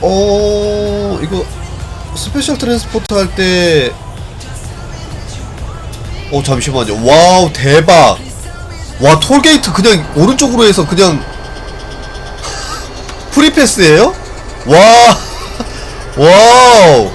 어 이거 스페셜 트랜스포트 할 때 어 잠시만요. 와우 대박. 와 톨게이트 그냥 오른쪽으로 해서 그냥 프리패스예요? 와 와우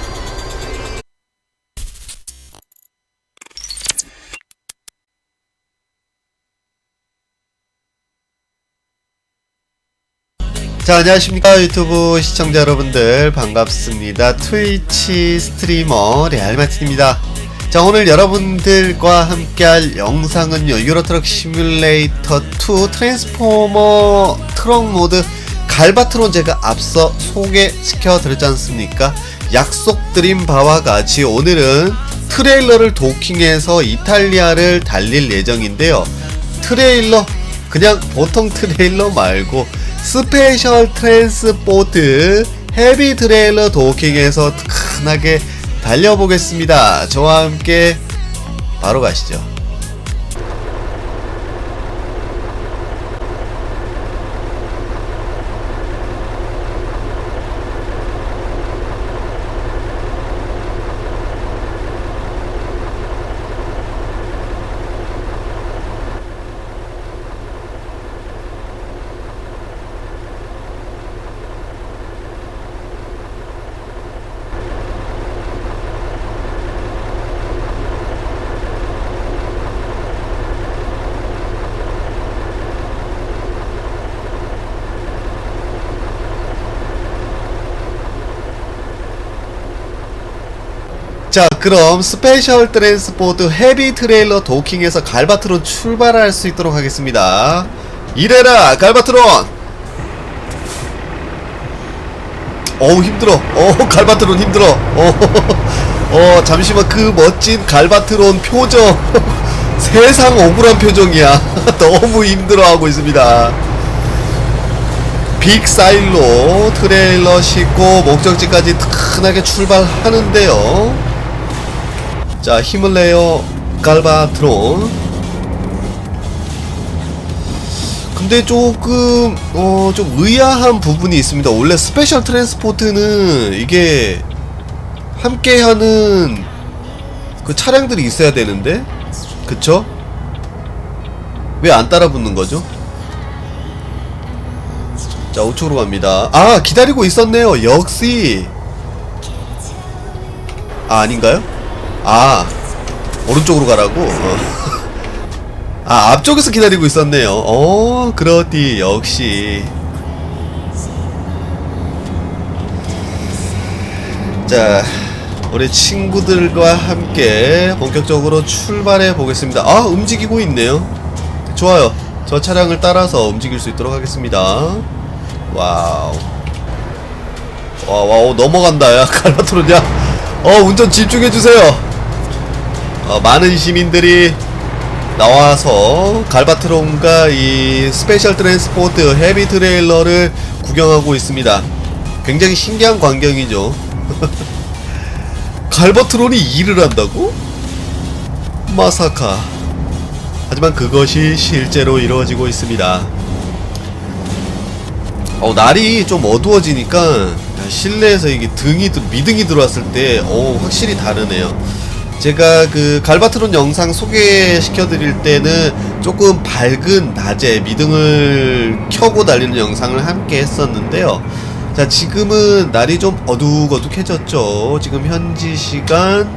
자 안녕하십니까 유튜브 시청자 여러분들. 반갑습니다. 트위치 스트리머 레알마틴입니다. 자 오늘 여러분들과 함께할 영상은요 유로트럭 시뮬레이터 2 트랜스포머 트럭 모드 갈바트론 제가 앞서 소개시켜 드렸지 않습니까? 약속드린 바와 같이 오늘은 트레일러를 도킹해서 이탈리아를 달릴 예정인데요. 트레일러 그냥 보통 트레일러 말고 스페셜 트랜스포트 헤비 트레일러 도킹해서 크하게 달려보겠습니다. 저와 함께 바로 가시죠. 자 그럼 스페셜 트랜스포트 헤비 트레일러 도킹에서 갈바트론 출발할 수 있도록 하겠습니다. 이래라 갈바트론! 어우 힘들어. 어 갈바트론 힘들어. 어, 어 잠시만 그 멋진 갈바트론 표정. 세상 억울한 표정이야. 너무 힘들어하고 있습니다. 빅사일로 트레일러 싣고 목적지까지 튼하게 출발하는데요 자 힘을 내요. 갈바트론. 근데 조금 어 좀 의아한 부분이 있습니다. 원래 스페셜 트랜스포트는 이게 함께하는 그 차량들이 있어야 되는데? 그쵸? 왜 안 따라 붙는 거죠? 자 우측으로 갑니다. 아 기다리고 있었네요. 역시. 아 아닌가요? 아 오른쪽으로 가라고? 어. 아 앞쪽에서 기다리고 있었네요. 어 그렇디 역시. 자 우리 친구들과 함께 본격적으로 출발해 보겠습니다. 아 움직이고 있네요. 좋아요. 저 차량을 따라서 움직일 수 있도록 하겠습니다. 와우. 와 와우 넘어간다. 야 갈라토르냐? 어 운전 집중해주세요 어, 많은 시민들이 나와서 갈바트론과 이 스페셜 트랜스포트 헤비 트레일러를 구경하고 있습니다. 굉장히 신기한 광경이죠. 갈바트론이 일을 한다고? 마사카. 하지만 그것이 실제로 이루어지고 있습니다. 어, 날이 좀 어두워지니까 실내에서 이게 등이 미등이 들어왔을 때 어, 확실히 다르네요. 제가 그 갈바트론 영상 소개시켜 드릴 때는 조금 밝은 낮에 미등을 켜고 달리는 영상을 함께 했었는데요. 자, 지금은 날이 좀 어둑어둑해졌죠. 지금 현지 시간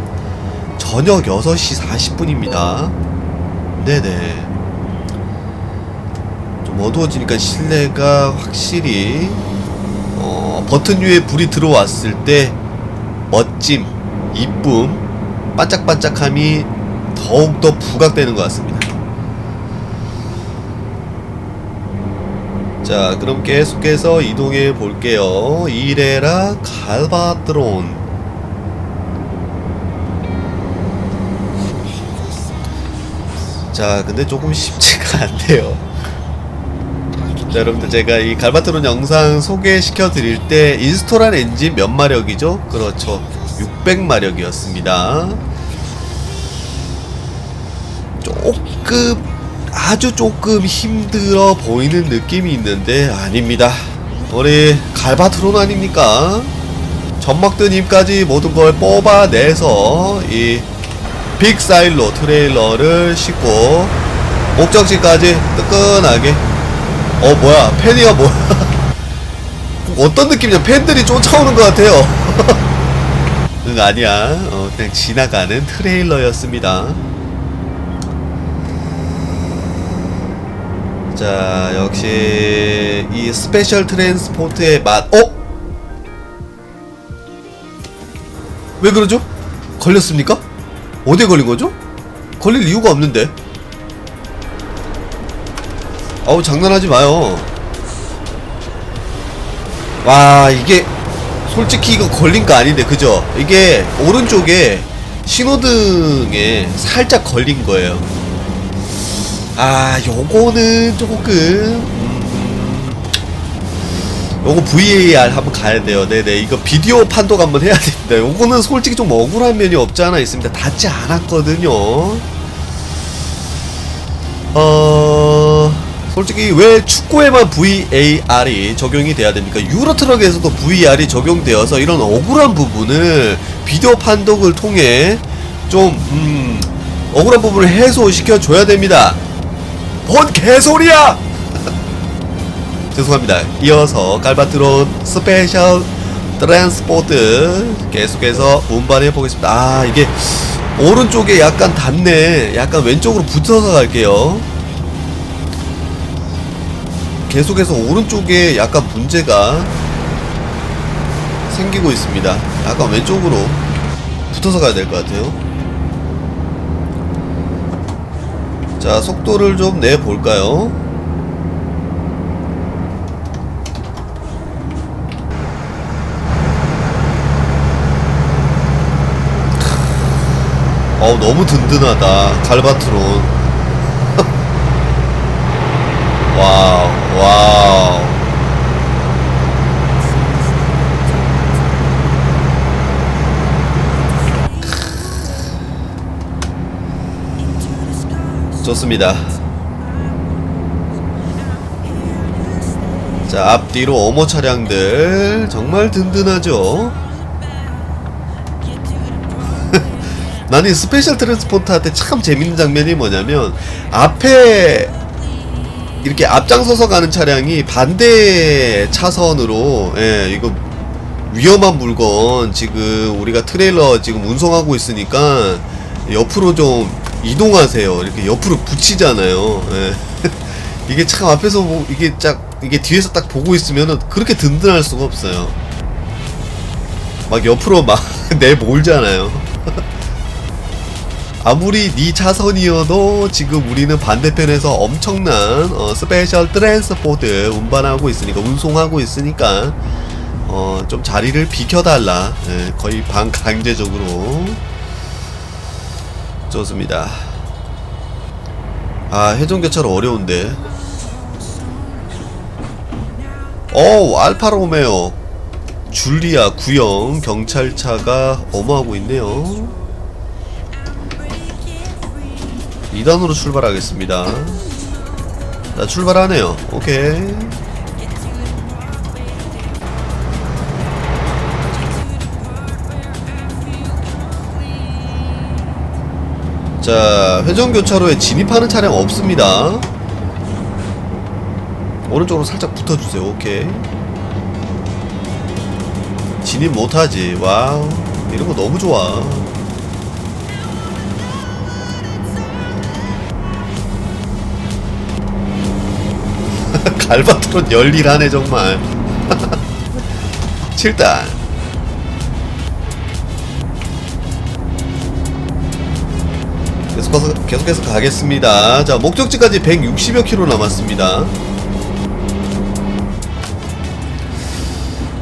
저녁 6시 40분입니다. 네네. 좀 어두워지니까 실내가 확실히 어, 버튼 위에 불이 들어왔을 때 멋짐, 이쁨, 반짝반짝함이 더욱더 부각되는 것 같습니다. 자, 그럼 계속해서 이동해 볼게요. 이레라 갈바드론. 자, 근데 조금 쉽지가 않네요. 자, 여러분들 제가 이 갈바트론 영상 소개시켜 드릴 때 인스톨한 엔진 몇 마력이죠? 그렇죠. 600마력이었습니다. 조금 아주 조금 힘들어 보이는 느낌이 있는데 아닙니다. 우리 갈바트론 아닙니까? 전막드님까지 모든 걸 뽑아내서 이 빅사일로 트레일러를 싣고 목적지까지 뜨끈하게 어 뭐야 팬이가 뭐야 어떤 느낌이냐 팬들이 쫓아오는 것 같아요 응 아니야 어, 그냥 지나가는 트레일러였습니다 자 역시 이 스페셜 트랜스포트의 맛 어? 왜 그러죠? 걸렸습니까? 어디에 걸린 거죠? 걸릴 이유가 없는데 아우 장난하지 마요 와 이게 솔직히 이거 걸린 거 아닌데 그죠? 이게 오른쪽에 신호등에 살짝 걸린 거예요. 아 요거는 조금 음, 요거 VAR 한번 가야 돼요. 네네. 이거 비디오 판독 한번 해야 됩니다. 요거는 솔직히 좀 억울한 면이 없지 않아 있습니다. 닿지 않았거든요. 어 솔직히 왜 축구에만 VAR이 적용이 돼야 됩니까? 유로트럭에서도 VAR이 적용되어서 이런 억울한 부분을 비디오 판독을 통해 좀 음, 억울한 부분을 해소시켜 줘야 됩니다. 뭔 개소리야! 죄송합니다. 이어서 갈바트론 스페셜 트랜스포트 계속해서 운반해 보겠습니다. 아 이게 오른쪽에 약간 닿네. 약간 왼쪽으로 붙어서 갈게요. 계속해서 오른쪽에 약간 문제가 생기고 있습니다. 약간 왼쪽으로 붙어서 가야 될 것 같아요. 자, 속도를 좀 내볼까요? 어우, 너무 든든하다. 갈바트론. 와우, 와우. 좋습니다. 자, 앞뒤로 어머 차량들 정말 든든하죠. 나는 이 스페셜 트랜스포트한테 참 재밌는 장면이 뭐냐면 앞에 이렇게 앞장서서 가는 차량이 반대 차선으로 예, 이거 위험한 물건 지금 우리가 트레일러 지금 운송하고 있으니까 옆으로 좀 이동하세요. 이렇게 옆으로 붙이잖아요. 예. 이게 참 앞에서 뭐 이게 딱 이게 뒤에서 딱 보고 있으면은 그렇게 든든할 수가 없어요. 막 옆으로 막 내몰잖아요. 아무리 네 차선이어도 지금 우리는 반대편에서 엄청난 어, 스페셜 트랜스포트 운반하고 있으니까 운송하고 있으니까 어, 좀 자리를 비켜달라 예, 거의 반강제적으로 좋습니다 아 회전교차로 어려운데 어 알파로메오 줄리아 구형 경찰차가 어마하고 있네요 2단으로 출발하겠습니다. 자, 출발하네요. 오케이. 자, 회전교차로에 진입하는 차량 없습니다. 오른쪽으로 살짝 붙어주세요. 오케이. 진입 못하지. 와우. 이런 거 너무 좋아. 갈바트론 열일하네 정말 7단 계속해서, 계속해서 가겠습니다. 자 목적지까지 160여 킬로 남았습니다.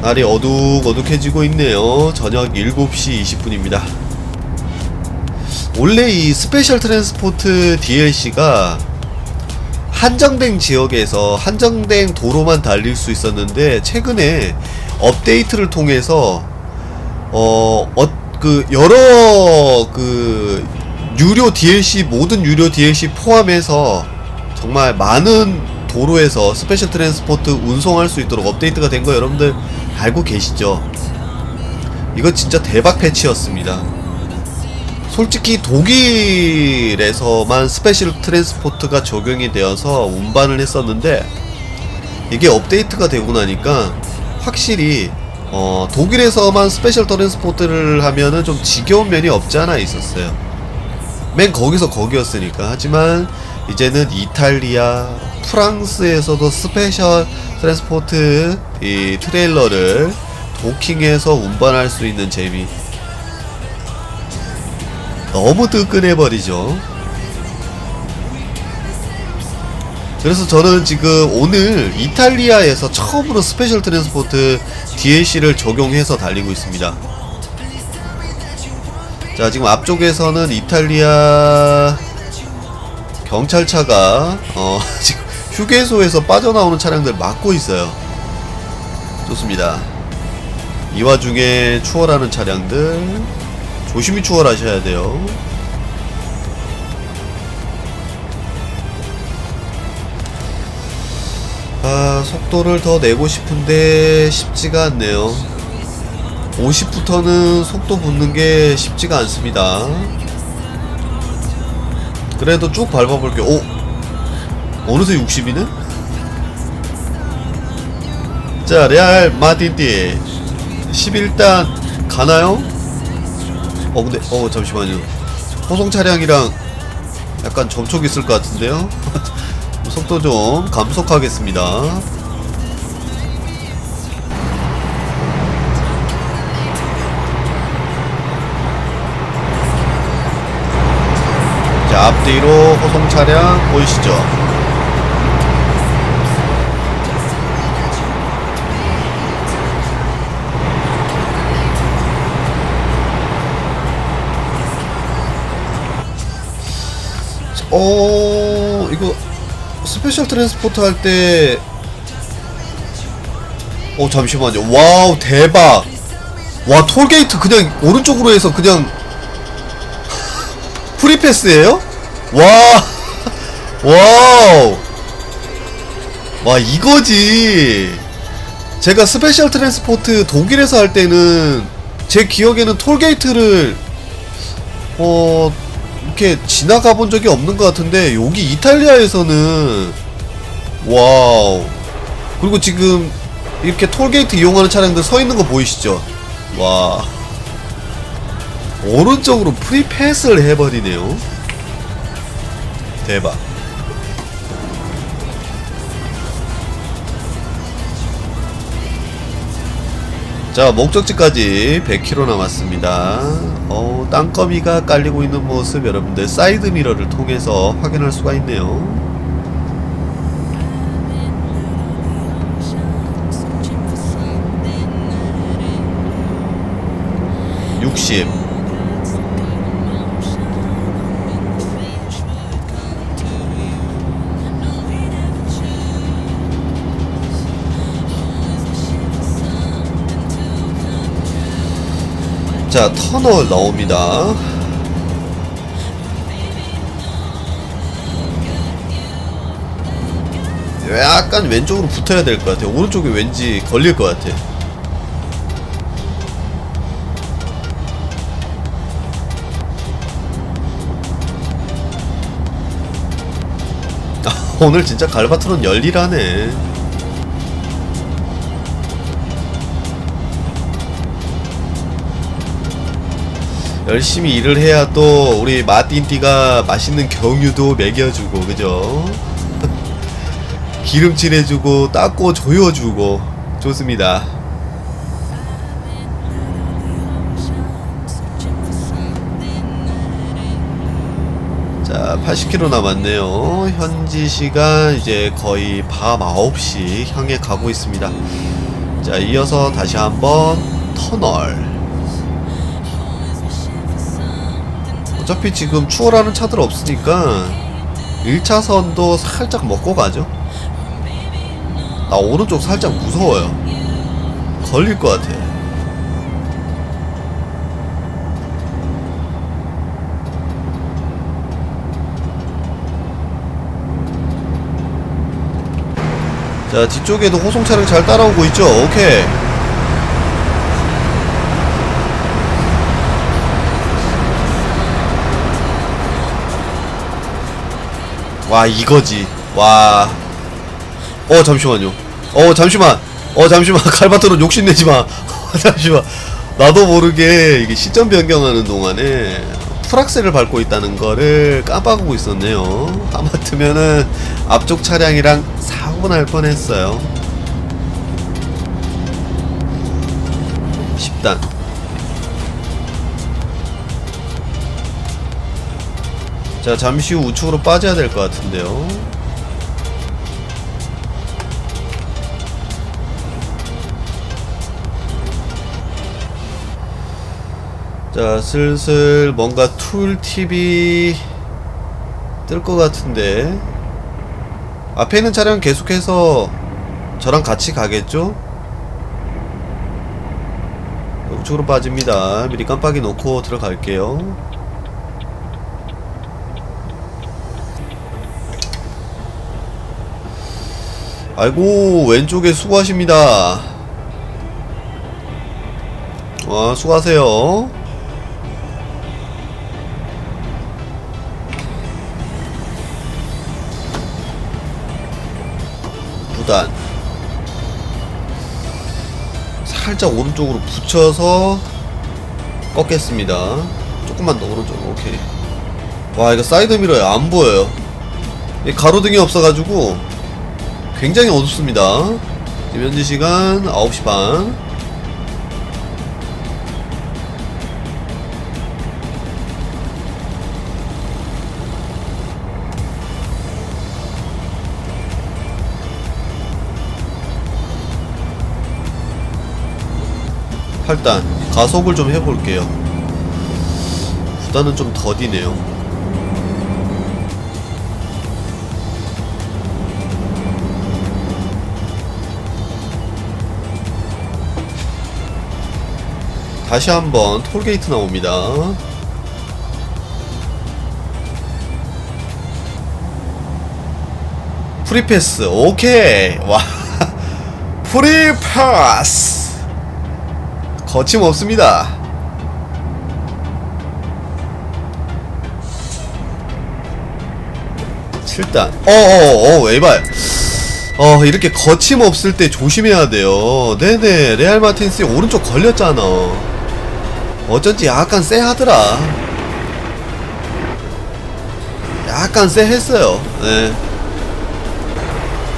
날이 어둑어둑해지고 있네요. 저녁 7시 20분입니다. 원래 이 스페셜 트랜스포트 DLC가 한정된 지역에서 한정된 도로만 달릴 수 있었는데 최근에 업데이트를 통해서 어, 어 그 여러 그 유료 DLC 모든 유료 DLC 포함해서 정말 많은 도로에서 스페셜 트랜스포트 운송할 수 있도록 업데이트가 된 거 여러분들 알고 계시죠? 이거 진짜 대박 패치였습니다. 솔직히 독일에서만 스페셜 트랜스포트가 적용이 되어서 운반을 했었는데 이게 업데이트가 되고 나니까 확실히 어, 독일에서만 스페셜 트랜스포트를 하면은 좀 지겨운 면이 없지 않아 있었어요. 맨 거기서 거기였으니까. 하지만 이제는 이탈리아, 프랑스에서도 스페셜 트랜스포트 이 트레일러를 도킹해서 운반할 수 있는 재미. 너무 뜨끈해버리죠. 그래서 저는 지금 오늘 이탈리아에서 처음으로 스페셜 트랜스포트 DLC를 적용해서 달리고 있습니다. 자, 지금 앞쪽에서는 이탈리아 경찰차가 어, 지금 휴게소에서 빠져나오는 차량들 막고 있어요. 좋습니다. 이 와중에 추월하는 차량들 조심히 추월하셔야 돼요. 아, 속도를 더 내고 싶은데 쉽지가 않네요. 50부터는 속도 붙는 게 쉽지가 않습니다. 그래도 쭉 밟아볼게요. 오! 어느새 60이네? 자, 레알 마틴띠 11단 가나요? 어, 근데, 어, 잠시만요. 호송 차량이랑 약간 접촉 있을 것 같은데요? 속도 좀 감속하겠습니다. 자, 앞뒤로 호송 차량 보이시죠? 어, 이거 스페셜 트랜스포트 할 때, 어, 잠시만요. 와우, 대박. 와, 톨게이트 그냥 오른쪽으로 해서 그냥 패스예요? 와, 와우. 와, 이거지. 제가 스페셜 트랜스포트 독일에서 할 때는 제 기억에는 톨게이트를 어 이렇게 지나가 본 적이 없는 것 같은데 여기 이탈리아에서는 와우 그리고 지금 이렇게 톨게이트 이용하는 차량들 서 있는 거 보이시죠? 와 오른쪽으로 프리패스를 해버리네요. 대박. 자 목적지까지 100km 남았습니다. 어, 땅거미가 깔리고 있는 모습 여러분들 사이드 미러를 통해서 확인할 수가 있네요. 60 자, 터널 나옵니다. 약간 왼쪽으로 붙어야 될 것 같아. 오른쪽에 왠지 걸릴 것 같아. 아, 오늘 진짜 갈바트론 열일하네. 열심히 일을 해야 또 우리 마틴띠가 맛있는 경유도 먹여주고 그죠? 기름칠해주고 닦고 조여주고 좋습니다. 자 80km 남았네요. 현지 시간 이제 거의 밤 9시 향해 가고 있습니다. 자 이어서 다시 한번 터널 어차피 지금 추월하는 차들 없으니까 1차선도 살짝 먹고 가죠. 나 오른쪽 살짝 무서워요. 걸릴 것 같아. 자 뒤쪽에도 호송 차량 잘 따라오고 있죠. 오케이 와 이거지. 와. 어 잠시만요. 어 잠시만. 어 잠시만. 칼바트론 욕심내지마. 잠시만. 나도 모르게 이게 시점 변경하는 동안에 풀악셀을 밟고 있다는 거를 깜빡하고 있었네요. 하마터면은 앞쪽 차량이랑 사고 날 뻔했어요. 10단 자 잠시 후 우측으로 빠져야 될 것 같은데요. 자 슬슬 뭔가 툴팁이 뜰 것 같은데. 앞에 있는 차량 계속해서 저랑 같이 가겠죠? 우측으로 빠집니다. 미리 깜빡이 놓고 들어갈게요 아이고 왼쪽에 수고하십니다. 와 수고하세요. 무단. 살짝 오른쪽으로 붙여서 꺾겠습니다. 조금만 더 오른쪽으로 오케이. 와 이거 사이드 미러에 안 보여요. 이 가로등이 없어가지고 굉장히 어둡습니다. 지금 현재 시간 9시 반. 팔단 가속을 좀 해볼게요. 9단은 좀 더디네요 다시 한번 톨게이트 나옵니다 프리패스 오케이 와 프리패스 거침없습니다. 칠단 어어어 웨이발. 어 이렇게 거침없을 때 조심해야 돼요. 네네 레알 마틴스 오른쪽 걸렸잖아. 어쩐지 약간 쎄하더라. 약간 쎄했어요. 네.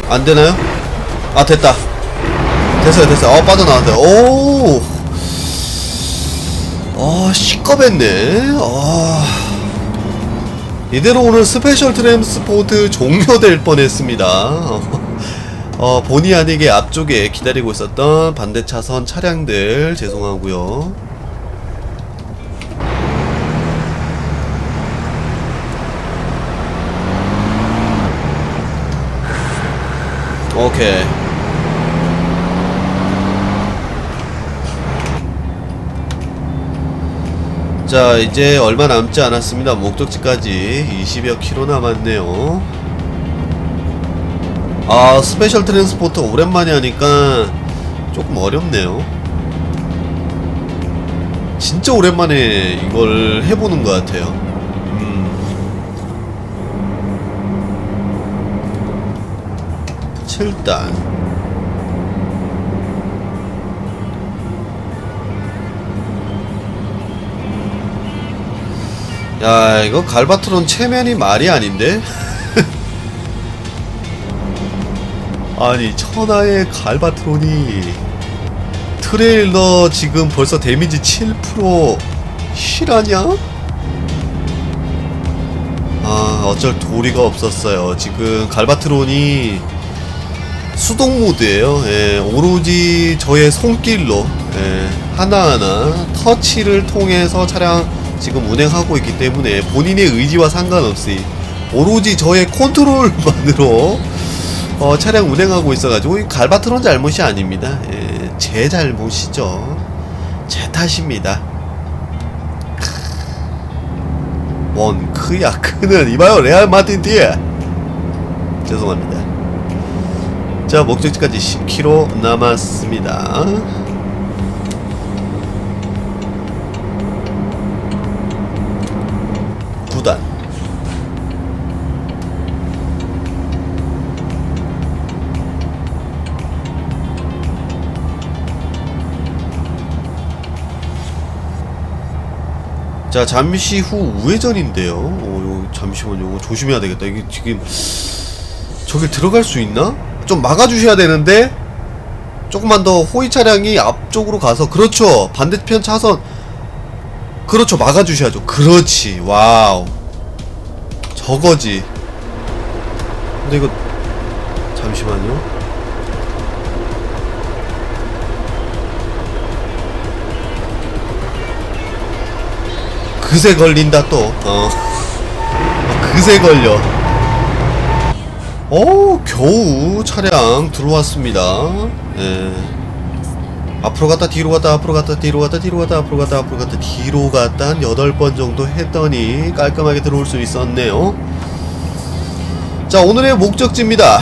안 되나요? 아 됐다. 됐어요 됐어요. 어 빠져나왔어요. 오. 아 시꺼맸네 아 이대로 오늘 스페셜 트랜스포트 종료될 뻔했습니다 어, 본의 아니게 앞쪽에 기다리고 있었던 반대 차선 차량들 죄송하고요 오케이. 자 이제 얼마 남지 않았습니다. 목적지까지 20여 킬로 남았네요. 아 스페셜 트랜스포트 오랜만에 하니까 조금 어렵네요. 진짜 오랜만에 이걸 해보는 것 같아요 7단 야 이거 갈바트론 체면이 말이 아닌데? 아니 천하의 갈바트론이 트레일러 지금 벌써 데미지 7% 실하냐? 아 어쩔 도리가 없었어요 지금 갈바트론이 수동 모드예요 예, 오로지 저의 손길로 예, 하나하나 터치를 통해서 차량 지금 운행하고 있기 때문에 본인의 의지와 상관없이 오로지 저의 컨트롤만으로 어, 차량 운행하고 있어가지고 이 갈바트론 잘못이 아닙니다. 예, 제 잘못이죠. 제 탓입니다. 뭔 크야 크는 이봐요 레알 마틴 뒤에 죄송합니다. 자 목적지까지 10km 남았습니다. 구단 자 잠시 후 우회전인데요. 어, 요, 잠시만요. 이거 조심해야 되겠다. 이게 지금 저길 들어갈 수 있나? 좀 막아주셔야 되는데 조금만 더 호위 차량이 앞쪽으로 가서 그렇죠. 반대편 차선. 그렇죠. 막아주셔야죠. 그렇지. 와우. 저거지. 근데 이거 잠시만요. 그새 걸린다 또 어. 그새 걸려 오 겨우 차량 들어왔습니다. 예. 앞으로 갔다 뒤로 갔다 앞으로 갔다 뒤로 갔다 뒤로 갔다 앞으로 갔다 앞으로 갔다 뒤로 갔다 한 8번 정도 했더니 깔끔하게 들어올 수 있었네요. 자 오늘의 목적지입니다.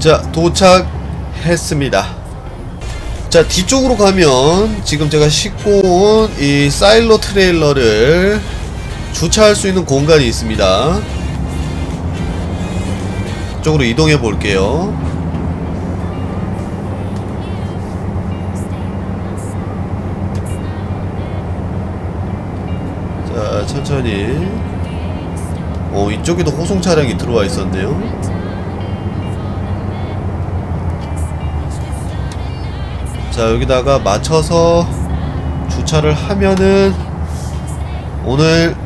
자 도착했습니다 자 뒤쪽으로 가면 지금 제가 싣고 온 이 사일로 트레일러를 주차할 수 있는 공간이 있습니다. 쪽으로 이동해 볼게요. 자 천천히. 어 이쪽에도 호송 차량이 들어와 있었네요 자 여기다가 맞춰서 주차를 하면은 오늘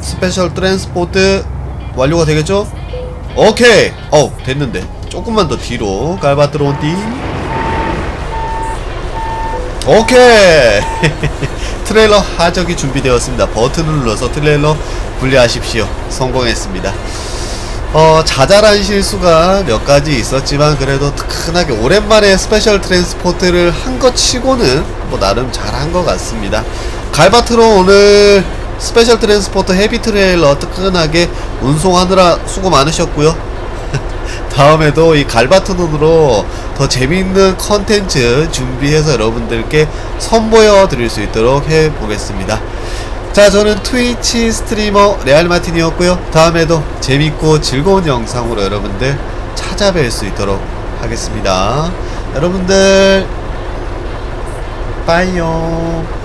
스페셜 트랜스포트 완료가 되겠죠? 오케이! 어 됐는데. 조금만 더 뒤로 갈바트론 띠 오케이! 트레일러 하적이 준비되었습니다. 버튼을 눌러서 트레일러 분리하십시오. 성공했습니다 어, 자잘한 실수가 몇 가지 있었지만 그래도 크하게 오랜만에 스페셜 트랜스포트를 한 것 치고는 뭐 나름 잘한 것 같습니다. 갈바트로 오늘 스페셜 트랜스포트 헤비 트레일러 뜨끈하게 운송하느라 수고 많으셨고요. 다음에도 이 갈바트론으로 더 재미있는 컨텐츠 준비해서 여러분들께 선보여 드릴 수 있도록 해보겠습니다. 자 저는 트위치 스트리머 레알마틴이었고요. 다음에도 재밌고 즐거운 영상으로 여러분들 찾아뵐 수 있도록 하겠습니다. 여러분들 빠이요